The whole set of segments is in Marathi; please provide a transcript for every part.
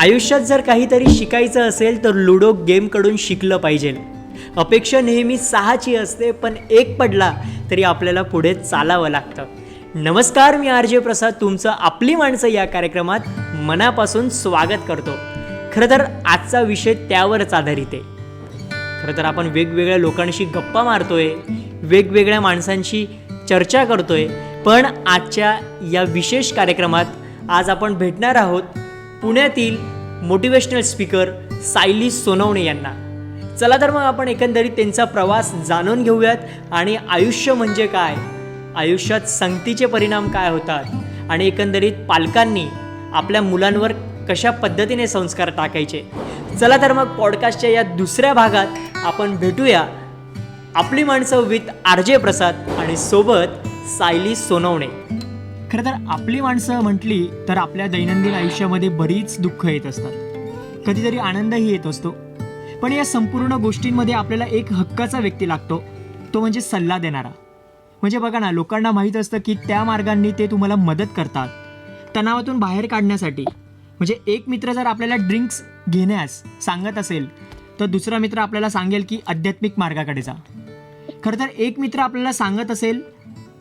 आयुष्यात जर काहीतरी शिकायचं असेल तर लुडो गेमकडून शिकलं पाहिजे. अपेक्षा नेहमी सहाची असते पण एक पडला तरी आपल्याला पुढे चालावं लागतं. नमस्कार मी आर जे प्रसाद. तुमचं आपली माणसं या कार्यक्रमात मनापासून स्वागत करतो. खरं तर आजचा विषय त्यावरच आधारित आहे. खरं तर आपण वेगवेगळ्या लोकांशी गप्पा मारतोय वेगवेगळ्या माणसांशी चर्चा करतोय पण आजच्या या विशेष कार्यक्रमात आज आपण भेटणार आहोत पुण्यातील मोटिवेशनल स्पीकर सायली सोनवणे यांना. चला तर मग आपण एकंदरीत त्यांचा प्रवास जाणून घेऊयात आणि आयुष्य म्हणजे काय? आयुष्यात संगतीचे परिणाम काय होतात? आणि एकंदरीत पालकांनी आपल्या मुलांवर कशा पद्धतीने संस्कार टाकायचे? चला तर मग पॉडकास्टच्या या दुसऱ्या भागात आपण भेटूया आपली माणसं विथ आर जे प्रसाद आणि सोबत सायली सोनवणे. खरं तर आपली माणसं म्हटली तर आपल्या दैनंदिन आयुष्यामध्ये बरीच दुःख येत असतात. कधीतरी आनंदही येत असतो. पण या संपूर्ण गोष्टींमध्ये आपल्याला एक हक्काचा व्यक्ती लागतो. तो म्हणजे सल्ला देणारा. म्हणजे बघा ना लोकांना माहीत असतं की त्या मार्गांनी ते तुम्हाला मदत करतात. तणावातून बाहेर काढण्यासाठी. म्हणजे एक मित्र जर आपल्याला ड्रिंक्स घेण्यास सांगत असेल तर दुसरा मित्र आपल्याला सांगेल की आध्यात्मिक मार्गाकडे जा. खरं तर एक मित्र आपल्याला सांगत असेल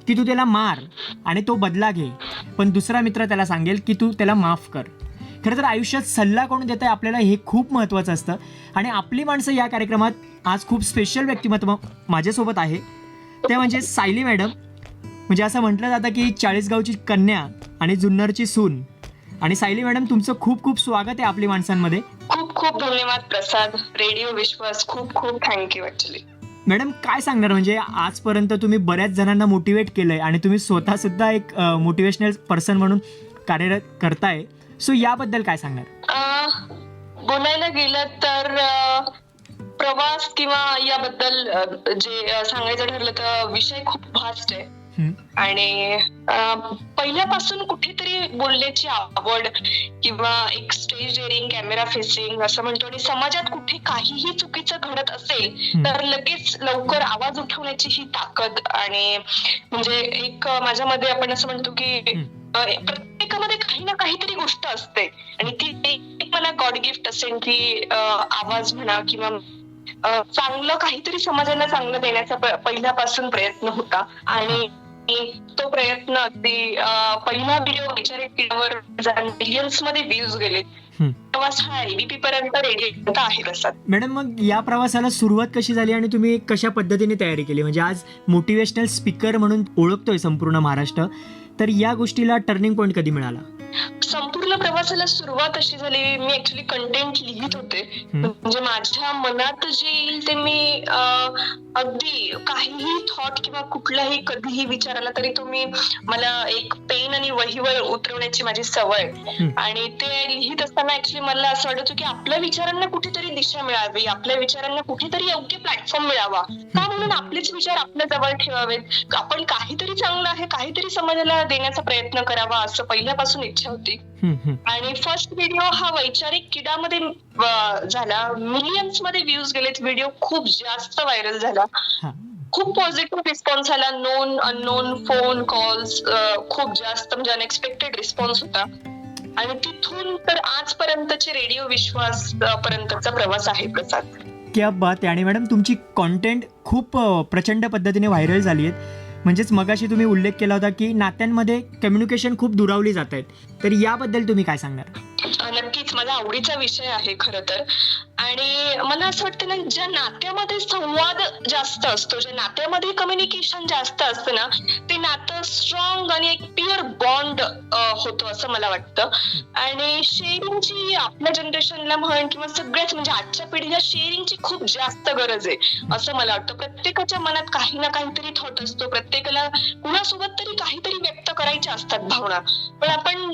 की तू त्याला मार आणि तो बदला घे. पण दुसरा मित्र त्याला सांगेल की तू त्याला माफ कर. खरं तर आयुष्यात सल्ला कोण देत आहे आपल्याला हे खूप महत्त्वाचं असतं. आणि आपली माणसं या कार्यक्रमात आज खूप स्पेशल व्यक्तिमत्व माझ्यासोबत आहे. ते म्हणजे सायली मॅडम. म्हणजे असं म्हटलं जातं की चाळीसगावची कन्या आणि जुन्नरची सून. आणि सायली मॅडम तुमचं खूप खूप स्वागत आहे आपली माणसांमध्ये. खूप खूप धन्यवाद प्रसाद. रेडिओ विश्वास. खूप खूप थँक्यू ऍक्च्युली मॅडम काय सांगणार? म्हणजे आजपर्यंत तुम्ही बऱ्याच जणांना मोटिवेट केलंय आणि तुम्ही स्वतः सुद्धा एक मोटिवेशनल पर्सन म्हणून कार्यरत करताय. सो याबद्दल काय सांगणार? बोलायला गेलं तर प्रवास किंवा याबद्दल जे सांगायचं ठरलं तर विषय खूप फास्ट आहे. आणि पहिल्यापासून कुठेतरी बोलण्याची आवड किंवा एक स्टेज डेअरिंग कॅमेरा फेसिंग असं म्हणतो. आणि समाजात कुठे काहीही चुकीचं घडत असेल. तर लगेच लवकर आवाज उठवण्याची ही ताकद आणि म्हणजे एक अं, माझ्यामध्ये आपण असं म्हणतो की प्रत्येकामध्ये काही ना काहीतरी गोष्ट असते. आणि ती एक मला गॉड गिफ्ट असेल की आवाज म्हणा किंवा चांगलं काहीतरी समाजाला चांगलं देण्याचा पहिल्यापासून प्रयत्न होता. आणि तो प्रयत्न अगदी पहिला व्हिडिओ वैचारिक किल्ल्यावर मिलियन्समध्ये व्ह्यूज गेले. प्रवास हा एबीपी पर्यंत रेडिओ आहे प्रसाद मॅडम मग या प्रवासाला सुरुवात कशी झाली आणि तुम्ही कशा पद्धतीने तयारी केली? म्हणजे आज मोटिवेशनल स्पीकर म्हणून ओळखतोय संपूर्ण महाराष्ट्र. तर या गोष्टीला टर्निंग पॉईंट कधी मिळाला? संपूर्ण प्रवासाला सुरुवात अशी झाली मी ऍक्च्युली कंटेंट लिहित होते. म्हणजे माझ्या मनात जे येईल ते मी अगदी काहीही थॉट किंवा कुठलाही कधीही विचार आला तरी तो मी मला एक पेन आणि वहीवर उतरवण्याची माझी सवय. आणि ते लिहित असताना ऍक्च्युली मला असं वाटत की आपल्या विचारांना कुठेतरी दिशा मिळावी आपल्या विचारांना कुठेतरी योग्य प्लॅटफॉर्म मिळावा का म्हणून आपलेच विचार आपल्या जवळ ठेवावेत आपण काहीतरी चांगलं आहे काहीतरी समाजाला देण्याचा प्रयत्न करावा असं पहिल्यापासून इच्छा होती. आणि फर्स्ट व्हिडिओ हा वैचारिक किडामध्ये झाला. मिलियन्समध्ये व्ह्यूज गेलेत. व्हिडिओ खूप जास्त व्हायरल झाला. खूप पॉझिटिव्ह रिस्पॉन्स आला नोन अननोन फोन कॉल्स खूप जास्त म्हणजे अनएक्सपेक्टेड रिस्पॉन्स होता. आणि तिथून तर आजपर्यंतचे रेडिओ विश्वास पर्यंतचा प्रवास आहे प्रसाद. क्या बात आहे. आणि मॅडम तुमची कॉन्टेंट खूप प्रचंड पद्धतीने व्हायरल झाली आहेत म्हणजेच मगाशी तुम्ही उल्लेख केला होता की नात्यांमध्ये कम्युनिकेशन खूप दुरावली जात आहेत तर याबद्दल तुम्ही काय सांगणार? नक्कीच. माझा आवडीचा विषय आहे खर तर. आणि मला असं वाटतं ना ज्या नात्यामध्ये संवाद जास्त असतो ज्या नात्यामध्ये कम्युनिकेशन जास्त असतं ना नातं स्ट्रॉंग आणि एक प्युअर बॉन्ड होतो असं मला वाटतं. आणि शेअरिंगची आपल्या जनरेशनला म्हण किंवा सगळ्याच म्हणजे आजच्या पिढीला शेअरिंगची खूप जास्त गरज आहे असं मला वाटतं. प्रत्येकाच्या मनात काही ना काहीतरी थॉट असतो. प्रत्येकाला कुणासोबत तरी काहीतरी व्यक्त करायच्या असतात भावना. पण आपण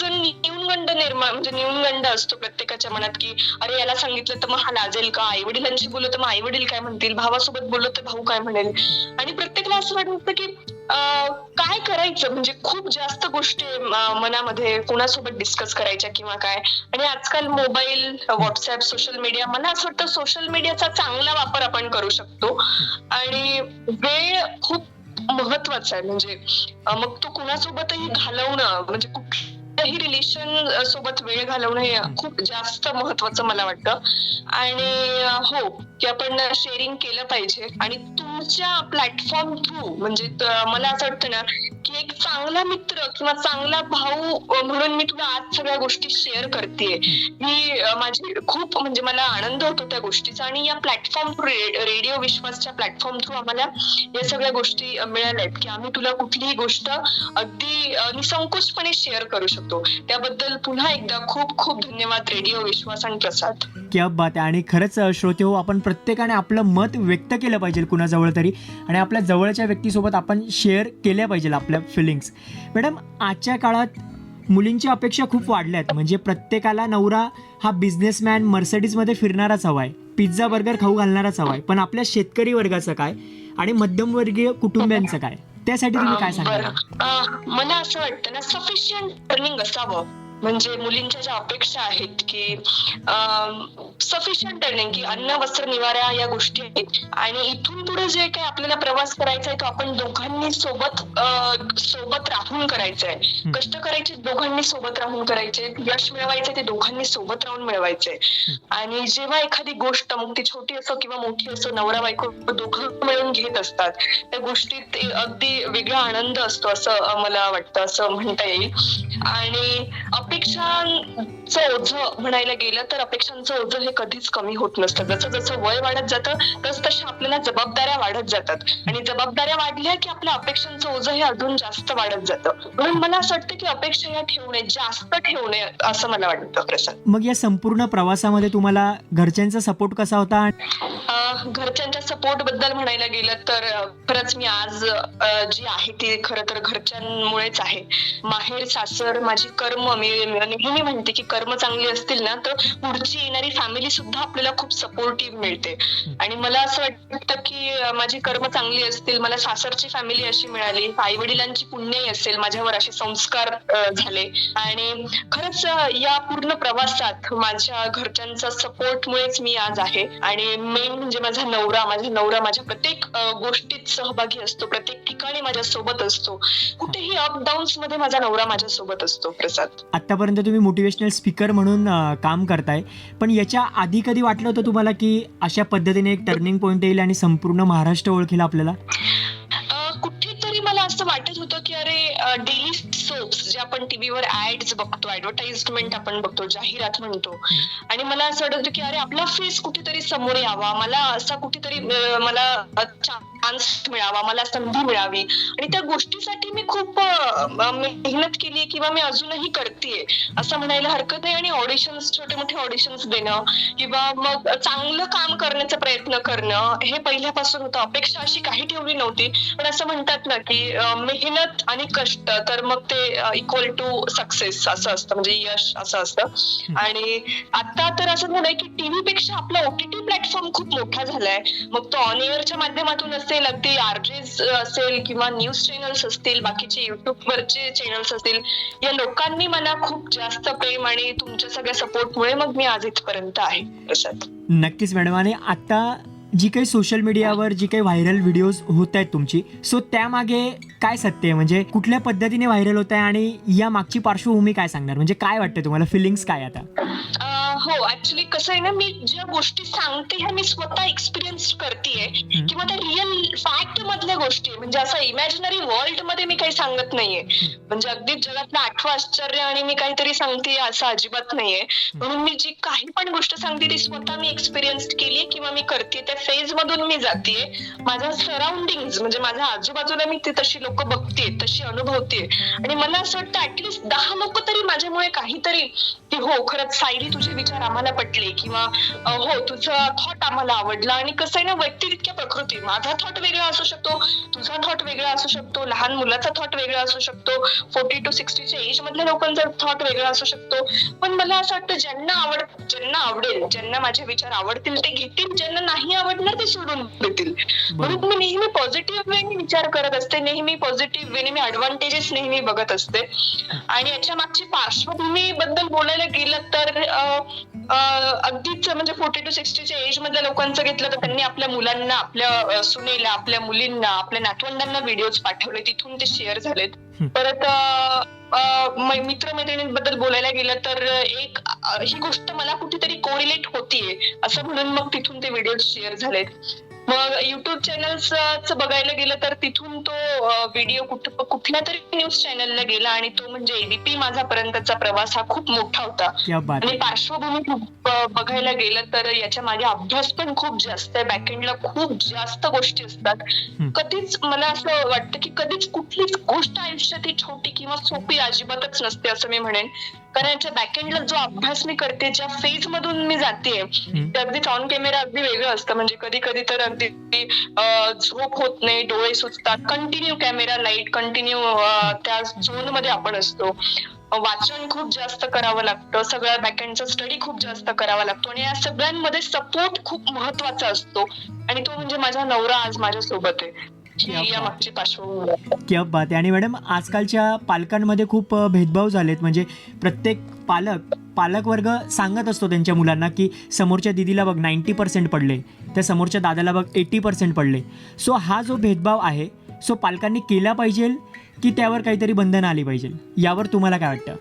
जो न्यूनगंड निर्माण म्हणजे न्यूनगंड असतो प्रत्येकाच्या मनात की अरे याला सांगितलं तर मग हा लाजेल का? आई वडिलांशी बोललो तर मग आई वडील काय म्हणतील? भावासोबत बोललो तर भाऊ काय म्हणेल? आणि प्रत्येकाला असं वाटतं की काय करायचं? म्हणजे खूप जास्त गोष्टी मनामध्ये कोणासोबत डिस्कस करायच्या किंवा काय? आणि आजकाल मोबाईल व्हॉट्सअप सोशल मीडिया मला असं वाटतं सोशल मीडियाचा चांगला वापर आपण करू शकतो. आणि वेळ खूप महत्त्वाचा आहे. म्हणजे मग तो कुणासोबतही घालवणं म्हणजे कुठल्याही कोणत्याही रिलेशन सोबत वेळ घालवणं हे खूप जास्त महत्वाचं मला वाटतं. आणि हो की आपण शेअरिंग केलं पाहिजे. आणि तुमच्या प्लॅटफॉर्म थ्रू म्हणजे मला असं वाटतं ना की एक चांगला मित्र किंवा चांगला भाऊ म्हणून मी तुला आज सगळ्या गोष्टी शेअर करतेय. मी माझी खूप म्हणजे मला आनंद होतो त्या गोष्टीचा आणि या प्लॅटफॉर्म थ्रू रेडिओ विश्वासच्या प्लॅटफॉर्म थ्रू आम्हाला या सगळ्या गोष्टी मिळाल्या आहेत की आम्ही तुला कुठलीही गोष्ट अगदी निसंकोचपणे शेअर करू शकतो. त्याबद्दल पुन्हा एकदा खूप खूप धन्यवाद रेडिओ विश्वास आणि प्रसाद. क्या बात आहे. आणि खरंच श्रोते हो आपण प्रत्येकाने आपलं मत व्यक्त केलं पाहिजे कुणाजवळ तरी आणि आपल्या जवळच्या व्यक्तीसोबत आपण शेअर केल्या पाहिजे आपल्या फिलिंग्स मॅडम आजच्या काळात मुलींची अपेक्षा खूप वाढल्या आहेत म्हणजे प्रत्येकाला नवरा हा बिझनेसमॅन मर्सडीजमध्ये फिरणाराच हवा आहे पिझ्झा बर्गर खाऊ घालणाराच हवा आहे पण आपल्या शेतकरी वर्गाचं काय? आणि मध्यमवर्गीय कुटुंबियांचं काय? त्यासाठी तुम्ही काय. अं, मला असं वाटतं ना सफिशियंट अर्निंग असावं. म्हणजे मुलींच्या ज्या अपेक्षा आहेत की सफिशियंट अर्निंग की अन्न वस्त्र निवारा या गोष्टी आहेत. आणि इथून पुढे जे काही आपल्याला प्रवास करायचा आहे तो आपण दोघांनी सोबत सोबत राहून करायचा आहे कष्ट करायचे दोघांनी सोबत राहून करायचे. यश मिळवायचे ते दोघांनी सोबत राहून मिळवायचे. आणि जेव्हा एखादी गोष्ट मग ती छोटी असो किंवा मोठी असो नवरा बायको दोघं मिळून घेत असतात त्या गोष्टीत अगदी वेगळा आनंद असतो असं मला वाटतं असं म्हणता येईल. आणि अपेक्षांचं ओझं म्हणायला गेलं तर अपेक्षांचं ओझं हे कधीच कमी होत नसतं. जसं जसं वय वाढत जातं तस तशा आपल्याला जबाबदाऱ्या वाढत जातात. आणि जबाबदाऱ्या वाढल्या की आपल्या अपेक्षांचं ओझं हे अजून जास्त वाढत जातं. म्हणून मला असं वाटतं की अपेक्षा या ठेवणे जास्त ठेवणे असं मला वाटतं प्रसाद मग या संपूर्ण प्रवासामध्ये तुम्हाला घरच्यांचा सपोर्ट कसा होता? घरच्यांच्या सपोर्टबद्दल म्हणायला गेलं तर खरंच मी आज जी आहे ती खर तर घरच्यांमुळेच आहे. माहेर सासर माझी कर्म मी नेहमी म्हणते की कर्म चांगली असतील ना तर पुढची येणारी फॅमिली सुद्धा आपल्याला खूप सपोर्टिव्ह मिळते. आणि मला असं वाटतं की माझी कर्म चांगली असतील मला सासरची फॅमिली अशी मिळाली आई वडिलांची पुण्यही असेल माझ्यावर असे संस्कार झाले. आणि खरंच या पूर्ण प्रवासात माझ्या घरच्यांचा सपोर्टमुळेच मी आज आहे. आणि मेन म्हणजे माझा नवरा माझा नवरा माझ्या प्रत्येक गोष्टीत सहभागी असतो प्रत्येक ठिकाणी माझ्या सोबत असतो. कुठेही अप डाऊन्समध्ये माझा नवरा माझ्या सोबत असतो प्रसाद. आत्तापर्यंत तुम्ही मोटिवेशनल स्पीकर म्हणून काम करताय. पण याच्या आधी कधी वाटलं होतं तुम्हाला की अशा पद्धतीने एक टर्निंग पॉईंट येईल आणि संपूर्ण महाराष्ट्र ओळखेल आपल्याला? कुठेतरी मला असं वाटत होतं की अरे डेली आपण टीव्हीवर ऍड्स बघतो ऍडव्हर्टाइजमेंट आपण बघतो जाहिरात म्हणतो. आणि मला असं वाटत की अरे आपला फेस कुठेतरी समोर यावा. मला असा कुठेतरी मला चान्स मिळावा मला संधी मिळावी. आणि त्या गोष्टीसाठी मी खूप मेहनत केली किंवा मी अजूनही करतेय असं म्हणायला हरकत नाही. आणि ऑडिशन्स छोटे मोठे ऑडिशन्स देणं किंवा मग चांगलं काम करण्याचा प्रयत्न करणं हे पहिल्यापासून होतं. अपेक्षा अशी काही ठेवली नव्हती. पण असं म्हणतात ना की मेहनत आणि कष्ट तर मग ते इक्वल टू सक्सेस असं असतं. म्हणजे यश असं असतं. आणि आता तर असं झालंय की टीव्ही पेक्षा आपला ओटीटी प्लॅटफॉर्म खूप मोठा झालाय. मग तो ऑन एअरच्या माध्यमातून असेल अगदी आरजेस असेल किंवा न्यूज चॅनल्स असतील बाकीचे युट्यूबवरचे चॅनल्स असतील या लोकांनी मला खूप जास्त प्रेम आणि तुमच्या सगळ्या सपोर्टमुळे मग मी आज इथपर्यंत आहे. प्रसाद नक्कीच मॅडम आणि आता जी काही सोशल मीडियावर जी काही व्हायरल व्हिडिओज होत आहेत तुमची सो त्यामागे काय सत्य आहे? म्हणजे कुठल्या पद्धतीने व्हायरल होत आहे आणि या मागची पार्श्वभूमी काय सांगणार? म्हणजे काय वाटतं तुम्हाला? फिलिंग्स काय आता? हो ऍक्च्युली कसं आहे ना मी ज्या गोष्टी सांगते ह्या मी स्वतः एक्सपिरियन्स करतेय. किंवा त्या रिअल फॅक्ट मधल्या गोष्टी. म्हणजे असं इमॅजिनरी वर्ल्डमध्ये मी काही सांगत नाहीये. म्हणजे अगदी जगातलं आठवं आश्चर्य आणि मी काहीतरी सांगते असं अजिबात नाहीये. म्हणून मी जी काही पण गोष्ट सांगते ती स्वतः मी एक्सपिरियन्स केली किंवा मी करते त्या फेज मधून मी जाते माझ्या सराउंडिंग म्हणजे माझ्या आजूबाजूला मी ती तशी लोक बघते तशी अनुभवते आणि मला असं वाटतं ऍटलिस्ट दहा लोक तरी माझ्यामुळे काहीतरी की हो खरंच सायली तुझे विचार आम्हाला पटले किंवा हो तुझं थॉट आम्हाला आवडला आणि कसं आहे ना व्यक्ती तितक्या प्रकृती माझा थॉट वेगळा असू शकतो तुझा थॉट वेगळा असू शकतो लहान मुलाचा थॉट वेगळा असू शकतो फोर्टी टू सिक्स्टीच्या एज मधल्या लोकांचा थॉट वेगळा असू शकतो. पण मला असं वाटतं ज्यांना आवड ज्यांना आवडेल ज्यांना माझे विचार आवडतील ते घेतील ज्यांना नाही आवडणार ते सोडून देतील. म्हणून मी नेहमी पॉझिटिव्ह वेने विचार करत असते नेहमी पॉझिटिव्ह वेने मी ऍडव्हान्टेजेस नेहमी बघत असते. आणि याच्या मागची पार्श्वभूमी बद्दल बोलायला गेलं तर अगदीच म्हणजे फोर्टी टू सिक्स्टीच्या एज मधल्या लोकांचं घेतलं तर त्यांनी आपल्या मुलांना आपल्या सुनेला आपल्या मुलींना आपल्या नातवंडांना व्हिडिओज पाठवले. तिथून ते शेअर झालेत. परत मित्रमैत्रिणींबद्दल बोलायला गेलं तर एक ही गोष्ट मला कुठेतरी कोरिलेट होतीये असं म्हणून मग तिथून ते व्हिडिओ शेअर झालेत. मग युट्यूब चॅनल्स बघायला गेलं तर तिथून तो व्हिडिओ कुठ कुठल्या तरी न्यूज चॅनलला गेला आणि तो म्हणजे एबीपी माझा पर्यंतचा प्रवास हा खूप मोठा होता. आणि पार्श्वभूमी बघायला गेलं तर याच्या मागे अभ्यास पण खूप जास्त आहे. बॅकएंडला खूप जास्त गोष्टी असतात. कधीच मला असं वाटतं की कधीच कुठलीच गोष्ट आयुष्यात ही छोटी किंवा सोपी अजिबातच नसते असं मी म्हणेन. कारण याच्या बॅकएंडला जो अभ्यास मी करते ज्या फेज मधून मी जाते ते अगदीच ऑन कॅमेरा अगदी वेगळं असतं. म्हणजे कधी कधी तर अ, झोप होत नाही डोळे सुचतात कंटिन्यू कॅमेरा लाइट कंटिन्यू त्या झोनमध्ये आपण असतो. वाचन खूप जास्त करावं लागतं. सगळ्या बॅकएंडचा स्टडी खूप जास्त करावा लागतो. आणि या सगळ्यांमध्ये सपोर्ट खूप महत्त्वाचा असतो. आणि तो म्हणजे माझा नवरा आज माझ्या सोबत आहे. क्या बात. आहे. क्या बात. आहे आणि मॅडम आजकालच्या पालकांमध्ये खूप भेदभाव झालेत. म्हणजे प्रत्येक पालक पालक वर्ग सांगत असतो त्यांच्या मुलांना की समोरच्या दिदीला बघ नाईंटी पर्सेंट पडले त्या समोरच्या दादाला बघ एटी पर्सेंट पडले. सो हा जो भेदभाव आहे सो पालकांनी केला पाहिजे की त्यावर काहीतरी बंधनं आली पाहिजे? यावर तुम्हाला काय वाटतं?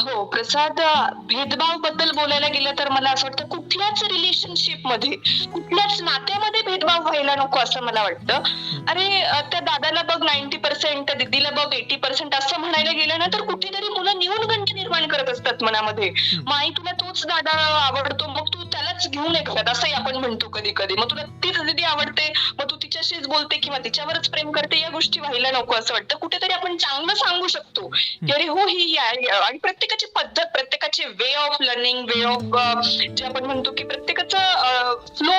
हो प्रसाद भेदभावबद्दल बोलायला गेलं तर मला असं वाटतं कुठल्याच रिलेशनशिपमध्ये कुठल्याच नात्यामध्ये भेदभाव व्हायला नको असं मला वाटतं. अरे त्या दादाला बघ नाईन्टी पर्सेंट त्या दिदीला बघ एटी पर्सेंट असं म्हणायला गेलं ना तर कुठेतरी मुलं न्यूनगंड निर्माण करत असतात मनामध्ये. मग आई तुला तोच दादा आवडतो मग तू त्यालाच घेऊन ये असंही आपण म्हणतो कधी कधी मग तुला तीच दीदी आवडते मग तू तिच्याशीच बोलते किंवा तिच्यावरच प्रेम करते या गोष्टी व्हायला नको असं वाटतं. कुठेतरी आपण चांगलं सांगू शकतो की अरे हो ही या- आणि प्रत्येकाची पद्धत प्रत्येकाची way of learning way of जे आपण म्हणतो की प्रत्येकाचं फ्लो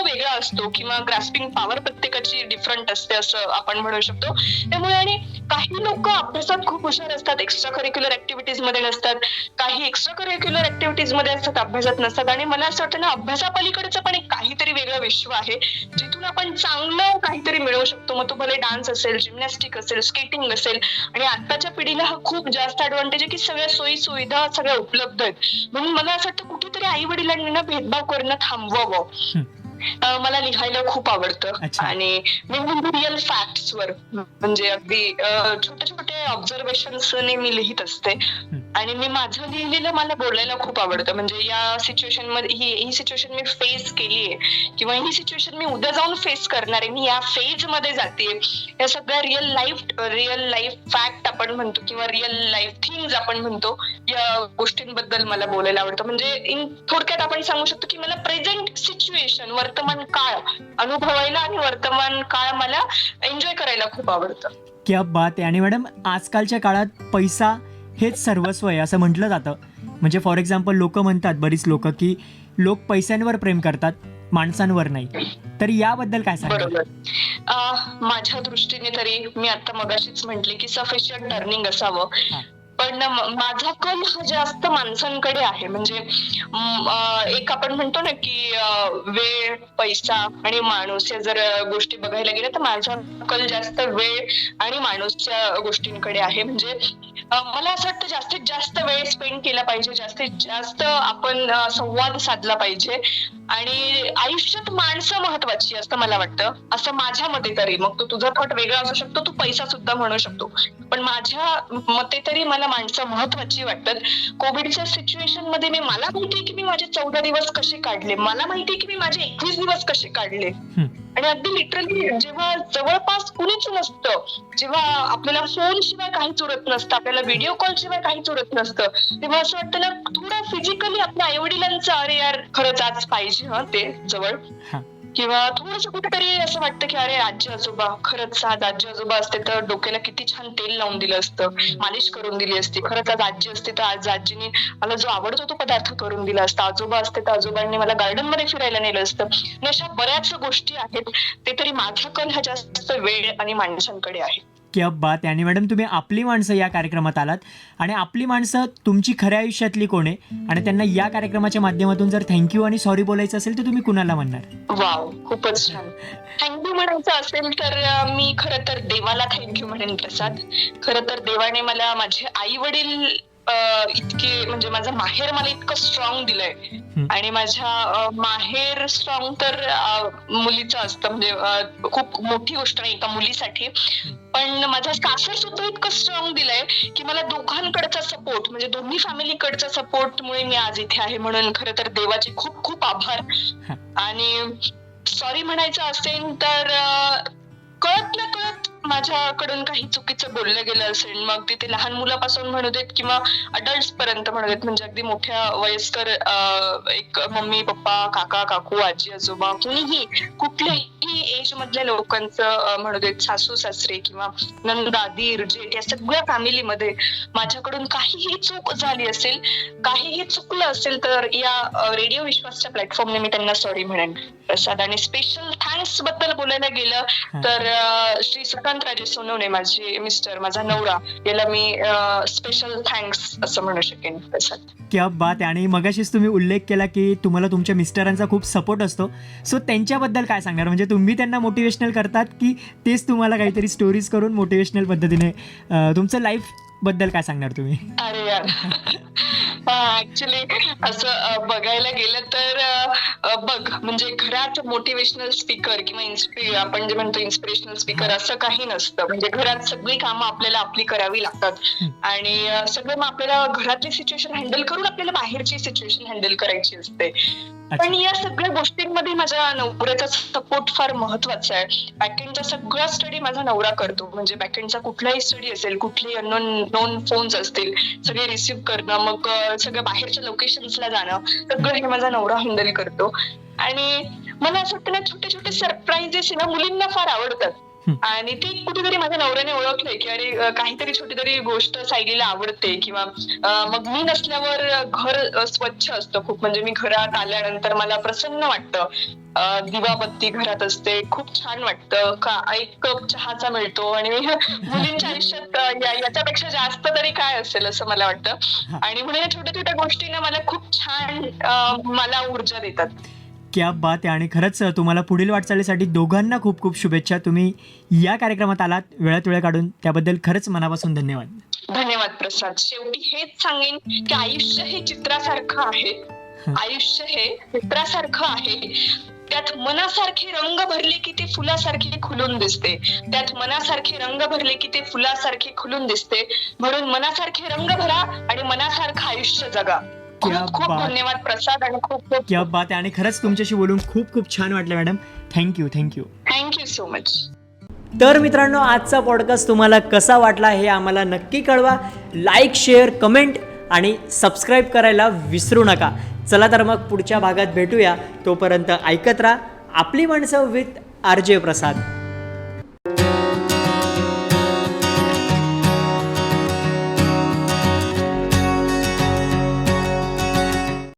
असतो किंवा ग्रास्पिंग पॉवर प्रत्येकाची डिफरंट असते असं आपण म्हणू शकतो. त्यामुळे आणि काही लोक अभ्यासात खूप हुशार असतात एक्स्ट्रा करिक्युलर ऍक्टिव्हिटीजमध्ये नसतात काही एक्स्ट्रा करिक्युलर ऍक्टिव्हिटीजमध्ये असतात अभ्यासात नसतात. आणि मला असं वाटतं ना अभ्यासापलीकडचं पण एक काहीतरी वेगळं विश्व आहे जिथून आपण चांगलं काहीतरी मिळवू शकतो. मग तो भले डान्स असेल जिमनॅस्टिक असेल स्केटिंग असेल आणि आताच्या पिढीला हा खूप जास्त ऍडव्हान्टेज आहे की सगळ्या सोयी सुविधा सगळ्या उपलब्ध आहेत. म्हणून मला असं वाटतं कुठेतरी आई वडिलांनी ना भेदभाव करणं थांबवावं. मला लिहायला खूप आवडतं. आणि मी म्हणजे रिअल फॅक्ट्स वर म्हणजे अगदी अं, छोटे छोटे ऑब्झर्वेशन्स मी लिहित असते. आणि मी माझं लिहिलेलं मला बोलायला खूप आवडतं. म्हणजे या सिच्युएशनमध्ये ही ही सिच्युएशन मी फेस केली आहे किंवा ही सिच्युएशन मी उद्या जाऊन फेस करणार. आहे मी या फेजमध्ये जाते या सगळ्या real life real life fact आपण म्हणतो किंवा रिअल लाईफ थिंग्स आपण म्हणतो या गोष्टींबद्दल मला बोलायला आवडतं. म्हणजे इन थोडक्यात आपण सांगू शकतो की मला प्रेझेंट सिच्युएशन वर्तमान काळ अनुभवायला आणि वर्तमान काळ मला एन्जॉय करायला खूप आवडतं. क्या बात आहे. आणि मॅडम आजकालच्या काळात पैसा हेच सर्वस्व आहे असं म्हटलं जातं. म्हणजे फॉर एक्झाम्पल लोक म्हणतात बरीच लोक की लोक पैशांवर प्रेम करतात माणसांवर नाही. तर याबद्दल काय सांगा माझ्या दृष्टीने तरी मी आता मगाशीच म्हंटले की सफिशियंट अर्निंग असावं. पण माझा कल हा जास्त माणसांकडे आहे. म्हणजे एक आपण म्हणतो ना की वेळ पैसा आणि माणूस या जर गोष्टी बघायला गेल्या तर माझा कल जास्त वेळ आणि माणूसच्या गोष्टींकडे आहे. म्हणजे मला असं वाटतं जास्तीत जास्त वेळ स्पेंड केला पाहिजे. जास्तीत जास्त आपण संवाद साधला पाहिजे. आणि आयुष्यात माणसं महत्वाची असं मला वाटतं. असं माझ्या मते तरी. मग तो तुझा थॉट वेगळा असू शकतो तू पैसा सुद्धा म्हणू शकतो. पण माझ्या मते तरी मला माणसं महत्वाची वाटतात. कोविडच्या सिच्युएशनमध्ये मी मला माहितीये की मी माझे चौदा दिवस कसे काढले. मला माहितीये की मी माझे एकवीस दिवस कसे काढले. आणि अगदी लिटरली जेव्हा जवळपास कुणीच नसतं जेव्हा आपल्याला फोन शिवाय काहीच उरत नसतं आपल्याला व्हिडिओ कॉल शिवाय काहीच उरत नसतं तेव्हा असं वाटतं ना थोडं फिजिकली आपल्या आई वडिलांचं अरे यार खरंच आज पाहिजे. हा ते जवळ. किंवा थोडस कुठेतरी असं वाटतं की अरे आजी आजोबा खरंच आज आजी आजोबा असते तर डोक्याला किती छान तेल लावून दिलं असतं मालिश करून दिली असती. खरंच आज आजी असते तर आज आजीने मला जो आवडतो तो पदार्थ करून दिला असता. आजोबा असते तर आजोबांनी मला गार्डनमध्ये फिरायला नेलं असतं. आणि अशा बऱ्याच गोष्टी आहेत ते तरी माझा कल हा जास्त वेळ आणि माणसांकडे आहे. क्या बात आणि मॅडम तुम्ही आपली माणसं या कार्यक्रमात आलात. आणि आपली माणसं तुमची खऱ्या आयुष्यातली कोण आहे? आणि त्यांना या कार्यक्रमाच्या माध्यमातून जर थँक्यू आणि सॉरी बोलायचं असेल तर तुम्ही कुणाला म्हणणार? वाव खूपच छान. थँक्यू म्हणायचं असेल तर मी खरं तर देवाला थँक्यू म्हणेन प्रसाद. खरं तर देवाने मला माझे आई वडील इतके म्हणजे माझं माहेर मला इतकं स्ट्रॉंग दिलंय. आणि माझ्या माहेर स्ट्रॉंग तर मुलीचं असतं. म्हणजे खूप मोठी गोष्ट नाही एका मुलीसाठी. पण माझा सासर सुद्धा इतकं स्ट्रॉंग दिलंय की मला दोघांकडचा सपोर्ट म्हणजे दोन्ही फॅमिलीकडचा सपोर्टमुळे मी आज इथे आहे म्हणून खरं तर देवाचे खूप खूप आभार. आणि सॉरी म्हणायचं असेल तर कळत न कळत माझ्याकडून काही चुकीचं बोललं गेलं असेल मग तिथे लहान मुलापासून म्हणू देत किंवा अडल्ट पर्यंत म्हणू देत म्हणजे अगदी मोठ्या वयस्कर एक मम्मी पप्पा काका काकू आजी आजोबा कुणीही कुठल्याही एज मधल्या लोकांचं म्हणू देत सासू सासरे किंवा नंदा दीर जेठ या सगळ्या फॅमिलीमध्ये माझ्याकडून काहीही चूक झाली असेल काहीही चुकलं असेल तर या रेडिओ विश्वासच्या प्लॅटफॉर्मने मी त्यांना सॉरी म्हणेन. प्रसाद आणि स्पेशल थँक्सबद्दल बोलायला गेलं तर श्री सुकांत राजे सोनवणे माझे मिस्टर माझा नवरा. याला मी स्पेशल थँक्स असं म्हणू शकेन क्या बात आणि मगाशीच तुम्ही उल्लेख केला की तुम्हाला तुमच्या मिस्टरांचा खूप सपोर्ट असतो. सो त्यांच्याबद्दल काय सांगणार? म्हणजे तुम्ही त्यांना मोटिवेशनल करतात की तेच तुम्हाला काहीतरी स्टोरीज करून मोटिवेशनल पद्धतीने तुमचं लाईफ बद्दल काय सांगणार तुम्ही? अरे यार. ऍक्च्युली असं बघायला गेलं तर बघ म्हणजे घरात मोटिवेशनल स्पीकर किंवा आपण जे म्हणतो इन्स्पिरेशनल स्पीकर असं काही नसतं. म्हणजे घरात सगळी कामं आपल्याला आपली करावी लागतात. आणि सगळं मग आपल्याला घरातली सिच्युएशन हँडल करून आपल्याला बाहेरची सिच्युएशन हँडल करायची असते. पण या सगळ्या गोष्टींमध्ये माझ्या नवऱ्याचा सपोर्ट फार महत्त्वाचा आहे. बॅकएंडचा सगळा स्टडी माझा नवरा करतो. म्हणजे बॅकएंडचा कुठलाही स्टडी असेल कुठलेही अननोन नोन फोन्स असतील सगळे रिसिव्ह करणं मग सगळ्या बाहेरच्या लोकेशन्सला जाणं सगळं हे माझा नवरा हँडल करतो. आणि मला असं वाटतं ना छोटे छोटे सरप्राईजेस ना मुलींना फार आवडतात. आणि ते कुठेतरी माझ्या नवऱ्याने ओळखलंय की अरे काहीतरी छोटी तरी गोष्ट सायलीला आवडते किंवा मग मी नसल्यावर घर स्वच्छ असतं खूप. म्हणजे मी घरात आल्यानंतर मला प्रसन्न वाटतं. दिवाबत्ती घरात असते. खूप छान वाटतं. का एक कप चहाचा मिळतो आणि मुलींच्या आयुष्यात याच्यापेक्षा जास्त तरी काय असेल असं मला वाटतं. आणि म्हणून या छोट्या छोट्या गोष्टीने मला खूप छान मला ऊर्जा देतात. क्या बात आहे. आणि खरंच तुम्हाला पुढील वाटचालीसाठी दोघांना खूप खूप शुभेच्छा. तुम्ही या कार्यक्रमात आलात वेळात वेळ काढून. त्याबद्दल खरंच मनापासून धन्यवाद. धन्यवाद प्रसाद. शेवटी हेच सांगेन की आयुष्य हे चित्रासारखं आहे. आयुष्य हे चित्रासारखं आहे. त्यात मनासारखे रंग भरले की ते फुलासारखे खुलून दिसते. त्यात मनासारखे रंग भरले की ते फुलासारखे खुलून दिसते. म्हणून मनासारखे रंग भरा आणि मनासारखं आयुष्य जगा. क्या खूप खूप बात. धन्यवाद प्रसाद आणि खूप खूप क्या बात आहे. आणि खरंच तुमच्याशी बोलून खूप खूप छान वाटलं madam. Thank you thank you thank you so much तर मित्रांनो आजचा पॉडकास्ट तुम्हाला कसा वाटला हे आम्हाला नक्की कळवा. लाईक शेअर कमेंट आणि सबस्क्राईब करायला विसरू नका. चला तर मग पुढच्या भागात भेटूया. तोपर्यंत ऐकत राहा. आपली माणसं विथ आर जे प्रसाद.